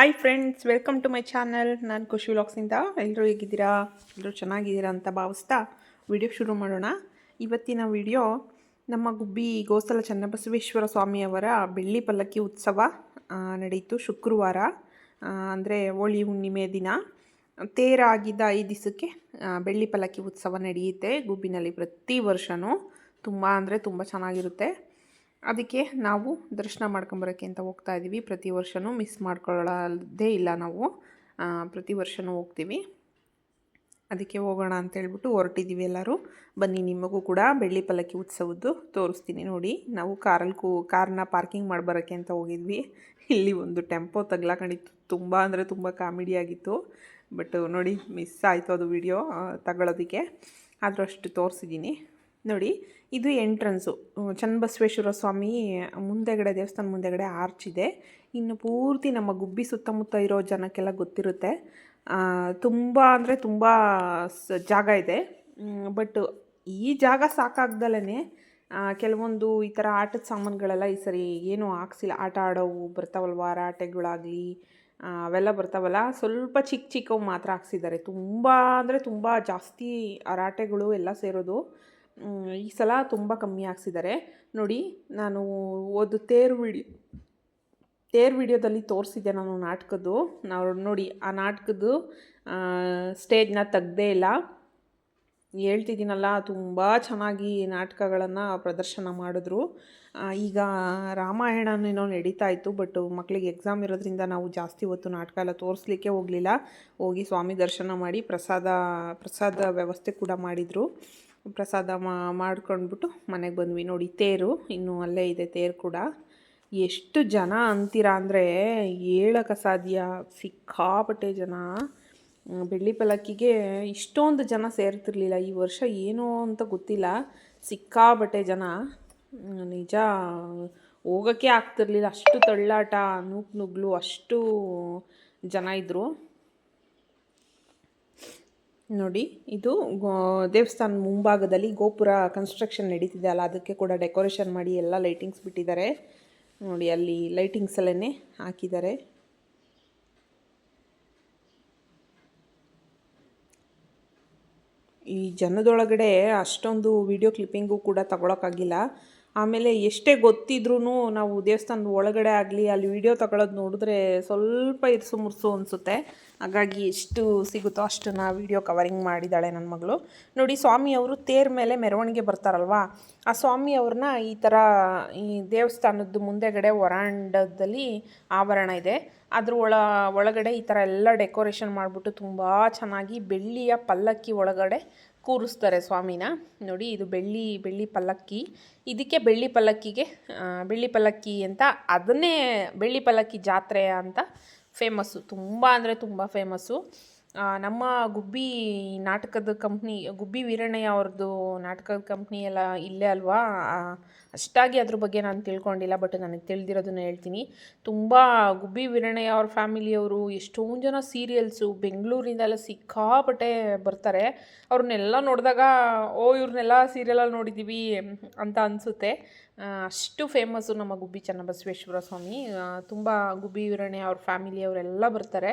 Hi friends welcome to my channel ನಾನು ಖುಷಿ ವ್ಲಾಗ್ಸಿಂದ ಎಲ್ಲರೂ ಹೇಗಿದ್ದೀರಾ? ಎಲ್ಲರೂ ಚೆನ್ನಾಗಿದ್ದೀರಾ ಅಂತ ಭಾವಿಸ್ತಾ ವಿಡಿಯೋ ಶುರು ಮಾಡೋಣ. ಇವತ್ತಿನ ವಿಡಿಯೋ ನಮ್ಮ ಗುಬ್ಬಿ ಗೋಸಲ ಚನ್ನಬಸವೇಶ್ವರ ಸ್ವಾಮಿಯವರ ಬೆಳ್ಳಿ ಪಲ್ಲಕ್ಕಿ ಉತ್ಸವ ನಡೆಯಿತು ಶುಕ್ರವಾರ ಅಂದರೆ ಹೋಳಿ ಹುಣ್ಣಿಮೆ ದಿನ. ತೇರಾಗಿದ್ದ ಐದು ದಿವಸಕ್ಕೆ ಬೆಳ್ಳಿ ಪಲ್ಲಕ್ಕಿ ಉತ್ಸವ ನಡೆಯುತ್ತೆ ಗುಬ್ಬಿನಲ್ಲಿ ಪ್ರತಿ ವರ್ಷವೂ ತುಂಬ ಅಂದರೆ ತುಂಬ ಚೆನ್ನಾಗಿರುತ್ತೆ. ಅದಕ್ಕೆ ನಾವು ದರ್ಶನ ಮಾಡ್ಕೊಂಬರೋಕ್ಕೆ ಅಂತ ಹೋಗ್ತಾ ಇದ್ದೀವಿ ಪ್ರತಿ ವರ್ಷವೂ ಮಿಸ್ ಮಾಡ್ಕೊಳ್ಳೋದೇ ಇಲ್ಲ ನಾವು. ಪ್ರತಿ ವರ್ಷವೂ ಹೋಗ್ತೀವಿ. ಅದಕ್ಕೆ ಹೋಗೋಣ ಅಂತ ಹೇಳ್ಬಿಟ್ಟು ಹೊರಟಿದ್ದೀವಿ ಎಲ್ಲರೂ. ಬನ್ನಿ, ನಿಮಗೂ ಕೂಡ ಬೆಳ್ಳಿ ಪಲ್ಲಕ್ಕಿ ಉತ್ಸವದ್ದು ತೋರಿಸ್ತೀನಿ ನೋಡಿ. ನಾವು ಕಾರಲ್ಲಿ ಕೂ ಕಾರನ್ನ ಪಾರ್ಕಿಂಗ್ ಮಾಡಿ ಬರೋಕ್ಕೆ ಅಂತ ಹೋಗಿದ್ವಿ. ಇಲ್ಲಿ ಒಂದು ಟೆಂಪೋ ತಗ್ಲಾಕೊಂಡಿತ್ತು ತುಂಬ ಅಂದರೆ ತುಂಬ ಕಾಮಿಡಿ ಆಗಿತ್ತು. ಬಟ್ ನೋಡಿ ಮಿಸ್ ಆಯಿತು ಅದು ವಿಡಿಯೋ ತಗೊಳ್ಳೋದಕ್ಕೆ ಆದರೂ ಅಷ್ಟು ತೋರಿಸಿದ್ದೀನಿ. ನೋಡಿ, ಇದು ಎಂಟ್ರೆನ್ಸು. ಚನ್ನಬಸವೇಶ್ವರ ಸ್ವಾಮಿ, ಮುಂದೆಗಡೆ ದೇವಸ್ಥಾನ ಮುಂದೆಗಡೆ ಆರ್ಚ್ ಇದೆ. ಇನ್ನು ಪೂರ್ತಿ ನಮ್ಮ ಗುಬ್ಬಿ ಸುತ್ತಮುತ್ತ ಇರೋ ಜನಕ್ಕೆಲ್ಲ ಗೊತ್ತಿರುತ್ತೆ. ತುಂಬ ಅಂದರೆ ತುಂಬ ಜಾಗ ಇದೆ. ಬಟ್ ಈ ಜಾಗ ಸಾಕಾಗ್ದಲೇ ಕೆಲವೊಂದು ಈ ಥರ ಆಟದ ಸಾಮಾನುಗಳೆಲ್ಲ ಈ ಸರಿ ಏನೂ ಹಾಕ್ಸಿಲ್ಲ ಆಟ ಆಡೋವು ಬರ್ತಾವಲ್ವ? ರಾಟೆಗಳಾಗಲಿ ಅವೆಲ್ಲ ಬರ್ತಾವಲ್ಲ. ಸ್ವಲ್ಪ ಚಿಕ್ಕ ಚಿಕ್ಕವು ಮಾತ್ರ ಹಾಕ್ಸಿದ್ದಾರೆ ತುಂಬ ಅಂದರೆ ತುಂಬ ಜಾಸ್ತಿ ಆರಾಟೆಗಳು ರಾಟೆಗಳು ಎಲ್ಲ ಸೇರೋದು. ಈ ಸಲ ತುಂಬ ಕಮ್ಮಿ ಹಾಕ್ಸಿದ್ದಾರೆ ನೋಡಿ, ನಾನು ಓದು ತೇರು ವಿಡಿಯೋ ತೇರು ವಿಡಿಯೋದಲ್ಲಿ ತೋರಿಸಿದ್ದೆ ನಾನು ನಾಟಕದ್ದು. ನಾವು ನೋಡಿ, ಆ ನಾಟಕದ್ದು ಸ್ಟೇಜ್ನ ತೆಗ್ದೇ ಇಲ್ಲ. ಹೇಳ್ತಿದ್ದೀನಲ್ಲ, ತುಂಬ ಚೆನ್ನಾಗಿ ನಾಟಕಗಳನ್ನು ಪ್ರದರ್ಶನ ಮಾಡಿದ್ರು. ಈಗ ರಾಮಾಯಣನೇನೋ ನಡೀತಾ ಇತ್ತು ಬಟ್ ಮಕ್ಕಳಿಗೆ ಎಕ್ಸಾಮ್ ಇರೋದ್ರಿಂದ ನಾವು ಜಾಸ್ತಿ ಹೊತ್ತು ನಾಟಕ ಎಲ್ಲ ತೋರಿಸ್ಲಿಕ್ಕೆ ಹೋಗಲಿಲ್ಲ. ಹೋಗಿ ಸ್ವಾಮಿ ದರ್ಶನ ಮಾಡಿ ಪ್ರಸಾದ ಪ್ರಸಾದ ವ್ಯವಸ್ಥೆ ಕೂಡ ಮಾಡಿದರು. ಪ್ರಸಾದ ಮಾಡ್ಕೊಂಡ್ಬಿಟ್ಟು ಮನೆಗೆ ಬಂದ್ವಿ. ನೋಡಿ, ತೇರು. ಇನ್ನು ಅಲ್ಲೇ ಇದೆ ತೇರು ಕೂಡ. ಎಷ್ಟು ಜನ ಅಂತೀರಾ ಅಂದರೆ ಹೇಳಕ್ಕೆ ಸಾಧ್ಯ. ಸಿಕ್ಕಾಪಟ್ಟೆ ಜನ. ಬೆಳ್ಳಿ ಪಲ್ಲಕ್ಕಿಗೆ ಇಷ್ಟೊಂದು ಜನ ಸೇರ್ತಿರ್ಲಿಲ್ಲ. ಈ ವರ್ಷ ಏನೋ ಅಂತ ಗೊತ್ತಿಲ್ಲ. ಸಿಕ್ಕಾಪಟ್ಟೆ ಜನ. ನಿಜ. ಹೋಗೋಕ್ಕೆ ಆಗ್ತಿರ್ಲಿಲ್ಲ. ಅಷ್ಟು ತಳ್ಳಾಟ, ನೂಕು ನುಗ್ಲು ಅಷ್ಟು ಜನ ಇದ್ದರು ನೋಡಿ, ಇದು ದೇವಸ್ಥಾನ ಮುಂಭಾಗದಲ್ಲಿ ಗೋಪುರ ಕನ್ಸ್ಟ್ರಕ್ಷನ್ ನಡೀತಿದೆ ಅಲ್ಲ, ಅದಕ್ಕೆ ಕೂಡ ಡೆಕೋರೇಷನ್ ಮಾಡಿ ಎಲ್ಲ ಲೈಟಿಂಗ್ಸ್ ಬಿಟ್ಟಿದ್ದಾರೆ. ನೋಡಿ, ಅಲ್ಲಿ ಲೈಟಿಂಗ್ಸ್ ಅಲ್ಲೇ ಹಾಕಿದ್ದಾರೆ. ಈ ಜನದೊಳಗಡೆ ಅಷ್ಟೊಂದು ವಿಡಿಯೋ ಕ್ಲಿಪ್ಪಿಂಗು ಕೂಡ ತಗೊಳಕ್ಕಾಗಿಲ್ಲ. ಆಮೇಲೆ ಎಷ್ಟೇ ಗೊತ್ತಿದ್ರೂ ನಾವು ದೇವಸ್ಥಾನದ ಒಳಗಡೆ ಆಗಲಿ, ಅಲ್ಲಿ ವಿಡಿಯೋ ತಗೊಳ್ಳೋದು ನೋಡಿದ್ರೆ ಸ್ವಲ್ಪ ಇರ್ಸು ಮುರ್ಸು ಅನಿಸುತ್ತೆ. ಹಾಗಾಗಿ ಎಷ್ಟು ಸಿಗುತ್ತೋ ಅಷ್ಟನ್ನು ವಿಡಿಯೋ ಕವರಿಂಗ್ ಮಾಡಿದ್ದಾಳೆ ನನ್ನ ಮಗಳು. ನೋಡಿ, ಸ್ವಾಮಿ ಅವರು ತೇರ್ ಮೇಲೆ ಮೆರವಣಿಗೆ ಬರ್ತಾರಲ್ವಾ? ಆ ಸ್ವಾಮಿ ಅವ್ರನ್ನ ಈ ಥರ ಈ ದೇವಸ್ಥಾನದ ಮುಂದೆಗಡೆ ಹೊರಾಂಡದಲ್ಲಿ ಆವರಣ ಇದೆ. ಅದ್ರ ಒಳ, ಒಳಗಡೆ ಈ ಥರ ಎಲ್ಲ ಡೆಕೋರೇಷನ್ ಮಾಡಿಬಿಟ್ಟು ತುಂಬ ಚೆನ್ನಾಗಿ ಬೆಳ್ಳಿಯ ಪಲ್ಲಕ್ಕಿ ಒಳಗಡೆ ಕೂರಿಸ್ತಾರೆ ಸ್ವಾಮಿನ. ನೋಡಿ, ಇದು ಬೆಳ್ಳಿ ಬೆಳ್ಳಿ ಪಲ್ಲಕ್ಕಿ. ಇದಕ್ಕೆ ಬೆಳ್ಳಿ ಪಲ್ಲಕ್ಕಿಗೆ ಬೆಳ್ಳಿ ಪಲ್ಲಕ್ಕಿ ಅಂತ ಅದನ್ನೇ ಬೆಳ್ಳಿ ಪಲ್ಲಕ್ಕಿ ಜಾತ್ರೆ ಅಂತ ಫೇಮಸ್ಸು ತುಂಬ ಅಂದರೆ ತುಂಬ ಫೇಮಸ್ಸು ನಮ್ಮ ಗುಬ್ಬಿ ನಾಟಕದ ಕಂಪ್ನಿ, ಗುಬ್ಬಿ ವೀರಣ್ಣಯ್ಯ ಅವ್ರದ್ದು ನಾಟಕದ ಕಂಪ್ನಿ ಎಲ್ಲ ಇಲ್ಲೇ ಅಲ್ವಾ? ಅಷ್ಟಾಗಿ ಅದ್ರ ಬಗ್ಗೆ ನಾನು ತಿಳ್ಕೊಂಡಿಲ್ಲ ಬಟ್ ನನಗೆ ತಿಳಿದಿರೋದನ್ನ ಹೇಳ್ತೀನಿ. ತುಂಬ ಗುಬ್ಬಿ ವೀರಣ್ಣಯ್ಯ ಅವ್ರ ಫ್ಯಾಮಿಲಿಯವರು ಎಷ್ಟೊಂದು ಜನ ಸೀರಿಯಲ್ಸು ಬೆಂಗಳೂರಿಂದೆಲ್ಲ ಸಿಕ್ಕಾಪಟ್ಟೆ ಬರ್ತಾರೆ. ಅವ್ರನ್ನೆಲ್ಲ ನೋಡಿದಾಗ, ಓ, ಇವ್ರನ್ನೆಲ್ಲ ಸೀರಿಯಲಲ್ಲಿ ನೋಡಿದ್ದೀವಿ ಅಂತ ಅನಿಸುತ್ತೆ. ಅಷ್ಟು ಫೇಮಸ್ಸು ನಮ್ಮ ಗುಬ್ಬಿ ಚನ್ನಬಸವೇಶ್ವರ ಸ್ವಾಮಿ. ತುಂಬ ಗುಬ್ಬಿ ವೀರಣ್ಣಯ್ಯ ಅವ್ರ ಫ್ಯಾಮಿಲಿಯವರೆಲ್ಲ ಬರ್ತಾರೆ.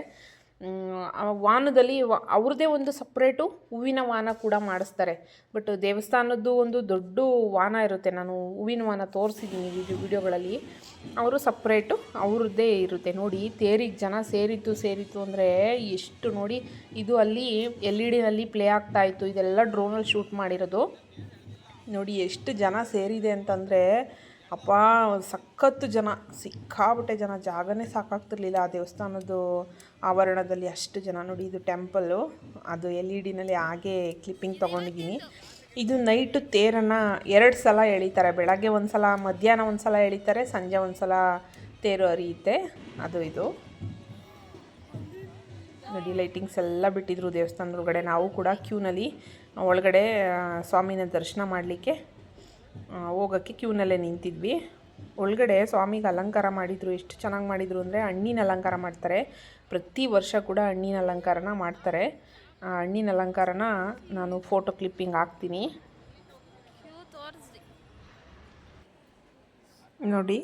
ಮ್, ಆ ವಾಹನದಲ್ಲಿ ವ- ಅವ್ರದ್ದೇ ಒಂದು ಸಪ್ರೇಟು ಹೂವಿನ ವಾಹನ ಕೂಡ ಮಾಡಿಸ್ತಾರೆ. ಬಟ್ ದೇವಸ್ಥಾನದ್ದು ಒಂದು ದೊಡ್ಡ ವಾಹನ ಇರುತ್ತೆ. ನಾನು ಹೂವಿನ ವಾಹನ ತೋರಿಸಿದ್ದೀನಿ ವಿಡಿಯೋ ವಿಡಿಯೋಗಳಲ್ಲಿ. ಅವರು ಸಪ್ರೇಟು ಅವ್ರದ್ದೇ ಇರುತ್ತೆ. ನೋಡಿ ತೇರಿಗೆ ಜನ ಸೇರಿತ್ತು ಸೇರಿತ್ತು ಅಂದರೆ ಎಷ್ಟು ನೋಡಿ ಇದು ಅಲ್ಲಿ ಎಲ್ ಇ ಡಿನಲ್ಲಿ ಪ್ಲೇ ಆಗ್ತಾ ಇತ್ತು. ಇದೆಲ್ಲ ಡ್ರೋನಲ್ಲಿ ಶೂಟ್ ಮಾಡಿರೋದು. ನೋಡಿ ಎಷ್ಟು ಜನ ಸೇರಿದೆ ಅಂತಂದರೆ ಅಪ್ಪ ಸಖತ್ತು ಜನ ಸಿಕ್ಕಾಬಿಟ್ಟೆ ಜನ, ಜಾಗನೇ ಸಾಕಾಗ್ತಿರ್ಲಿಲ್ಲ ಆ ದೇವಸ್ಥಾನದ್ದು ಆವರಣದಲ್ಲಿ ಅಷ್ಟು ಜನ. ನೋಡಿ, ಇದು ಟೆಂಪಲ್ಲು ಅದು ಎಲ್ ಇ ಡಿನಲ್ಲಿ ಹಾಗೆ ಕ್ಲಿಪ್ಪಿಂಗ್ ತೊಗೊಂಡಿದ್ದೀನಿ. ಇದು ನೈಟು ತೇರನ್ನು ಎರಡು ಸಲ ಎಳಿತಾರೆ. ಬೆಳಗ್ಗೆ ಒಂದು ಸಲ, ಮಧ್ಯಾಹ್ನ ಒಂದು ಸಲ ಎಳಿತಾರೆ. ಸಂಜೆ ಒಂದು ಸಲ ತೇರು ಹರಿಯುತ್ತೆ ಅದು ಇದು. ನೋಡಿ ಲೈಟಿಂಗ್ಸ್ ಎಲ್ಲ ಬಿಟ್ಟಿದ್ರು ದೇವಸ್ಥಾನದ ಒಳಗಡೆ. ನಾವು ಕೂಡ ಕ್ಯೂನಲ್ಲಿ ಒಳಗಡೆ ಸ್ವಾಮಿನ ದರ್ಶನ ಮಾಡಲಿಕ್ಕೆ ಹೋಗೋಕ್ಕೆ ಕ್ಯೂನಲ್ಲೇ ನಿಂತಿದ್ವಿ. ಒಳಗಡೆ ಸ್ವಾಮಿಗೆ ಅಲಂಕಾರ ಮಾಡಿದರು, ಎಷ್ಟು ಚೆನ್ನಾಗಿ ಮಾಡಿದರು ಅಂದರೆ ಹಣ್ಣಿನ ಅಲಂಕಾರ ಮಾಡ್ತಾರೆ. ಪ್ರತಿ ವರ್ಷ ಕೂಡ ಹಣ್ಣಿನ ಅಲಂಕಾರನ ಮಾಡ್ತಾರೆ. ಆ ಹಣ್ಣಿನ ಅಲಂಕಾರನ ನಾನು ಫೋಟೋ ಕ್ಲಿಪ್ಪಿಂಗ್ ಹಾಕ್ತೀನಿ. ನೋಡಿ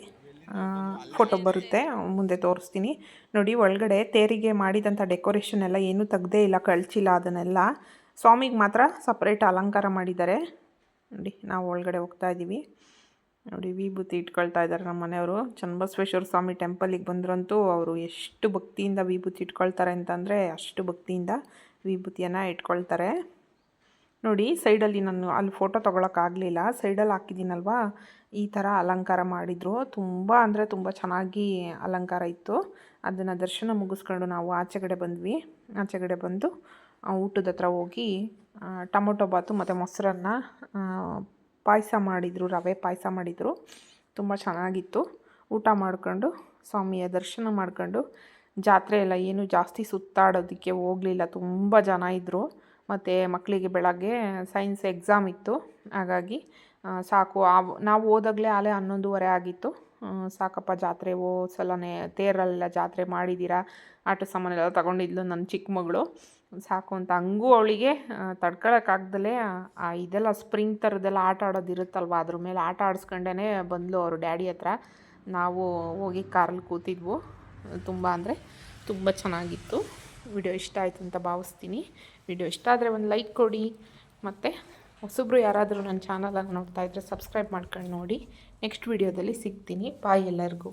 ಫೋಟೋ ಬರುತ್ತೆ, ಮುಂದೆ ತೋರಿಸ್ತೀನಿ. ನೋಡಿ, ಒಳಗಡೆ ತೇರಿಗೆ ಮಾಡಿದಂಥ ಡೆಕೋರೇಷನ್ ಎಲ್ಲ ಏನೂ ತೆಗ್ದೇ ಇಲ್ಲ, ಕಳಚಿಲ್ಲ ಅದನ್ನೆಲ್ಲ. ಸ್ವಾಮಿಗೆ ಮಾತ್ರ ಸಪ್ರೇಟ್ ಅಲಂಕಾರ ಮಾಡಿದ್ದಾರೆ. ನೋಡಿ, ನಾವು ಒಳಗಡೆ ಹೋಗ್ತಾ ಇದ್ದೀವಿ ನೋಡಿ, ವಿಭೂತಿ ಇಟ್ಕೊಳ್ತಾ ಇದ್ದಾರೆ ನಮ್ಮ ಮನೆಯವರು. ಚನ್ನಬಸವೇಶ್ವರ ಸ್ವಾಮಿ ಟೆಂಪಲಿಗೆ ಬಂದ್ರಂತೂ ಅವರು ಎಷ್ಟು ಭಕ್ತಿಯಿಂದ ವಿಭೂತಿ ಇಟ್ಕೊಳ್ತಾರೆ ಅಂತಂದರೆ ಅಷ್ಟು ಭಕ್ತಿಯಿಂದ ವಿಭೂತಿಯನ್ನು ಇಟ್ಕೊಳ್ತಾರೆ. ನೋಡಿ, ಸೈಡಲ್ಲಿ ನಾನು ಅಲ್ಲಿ ಫೋಟೋ ತೊಗೊಳಕ್ಕಾಗಲಿಲ್ಲ ಸೈಡಲ್ಲಿ ಹಾಕಿದ್ದೀನಲ್ವಾ? ಈ ಥರ ಅಲಂಕಾರ ಮಾಡಿದರು. ತುಂಬ ಅಂದರೆ ತುಂಬ ಚೆನ್ನಾಗಿ ಅಲಂಕಾರ ಇತ್ತು. ಅದನ್ನು ದರ್ಶನ ಮುಗಿಸ್ಕೊಂಡು ನಾವು ಆಚೆಗಡೆ ಬಂದ್ವಿ. ಆಚೆಗಡೆ ಬಂದು ಊಟದ ಹತ್ರ ಹೋಗಿ ಟೊಮೊಟೊ ಬಾತು ಮತ್ತು ಮೊಸರನ್ನ ಪಾಯಸ ಮಾಡಿದರು, ರವೆ ಪಾಯಸ ಮಾಡಿದರು. ತುಂಬ ಚೆನ್ನಾಗಿತ್ತು. ಊಟ ಮಾಡ್ಕೊಂಡು, ಸ್ವಾಮಿಯ ದರ್ಶನ ಮಾಡ್ಕೊಂಡು, ಜಾತ್ರೆ ಎಲ್ಲ ಏನು ಜಾಸ್ತಿ ಸುತ್ತಾಡೋದಕ್ಕೆ ಹೋಗಲಿಲ್ಲ. ತುಂಬ ಜನ ಇದ್ದರು ಮತ್ತು ಮಕ್ಕಳಿಗೆ ಬೆಳಗ್ಗೆ ಸೈನ್ಸ್ ಎಕ್ಸಾಮ್ ಇತ್ತು. ಹಾಗಾಗಿ ಸಾಕು. ಆ- ನಾವು ಹೋದಾಗಲೇ ಆಲೆ ಹನ್ನೊಂದುವರೆ ಆಗಿತ್ತು. ಸಾಕಪ್ಪ ಜಾತ್ರೆ, ಓ ಸಲನೇ ತೇರಲ್ಲೆಲ್ಲ ಜಾತ್ರೆ ಮಾಡಿದ್ದೀರಾ? ಆಟ ಸಾಮಾನೆಲ್ಲ ತಗೊಂಡಿದ್ಲು ನನ್ನ ಚಿಕ್ಕ ಮಗಳು. ಸಾಕು ಅಂತ ಹಂಗೂ ಅವಳಿಗೆ ತಡ್ಕೊಳಕ್ಕಾಗ್ದಲೇ ಇದೆಲ್ಲ ಸ್ಪ್ರಿಂಗ್ ಥರದ್ದೆಲ್ಲ ಆಟ ಆಡೋದಿರುತ್ತಲ್ವ ಅದ್ರ ಮೇಲೆ ಆಟ ಆಡಿಸ್ಕೊಂಡೇ ಬಂದಳು ಅವರು ಡ್ಯಾಡಿ ಹತ್ರ. ನಾವು ಹೋಗಿ ಕಾರಲ್ಲಿ ಕೂತಿದ್ವು. ತುಂಬ ಅಂದರೆ ತುಂಬ ಚೆನ್ನಾಗಿತ್ತು. ವಿಡಿಯೋ ಇಷ್ಟ ಆಯಿತು ಅಂತ ಭಾವಿಸ್ತೀನಿ. ವಿಡಿಯೋ ಇಷ್ಟ ಆದರೆ ಒಂದು ಲೈಕ್ ಕೊಡಿ. ಮತ್ತು ಹೊಸಬ್ರು ಯಾರಾದರೂ ನನ್ನ ಚಾನಲನ್ನು ನೋಡ್ತಾ ಇದ್ದರೆ ಸಬ್ಸ್ಕ್ರೈಬ್ ಮಾಡ್ಕೊಂಡು ನೋಡಿ. ನೆಕ್ಸ್ಟ್ ವಿಡಿಯೋದಲ್ಲಿ ಸಿಗ್ತೀನಿ. ಬಾಯ್ ಎಲ್ಲರಿಗೂ.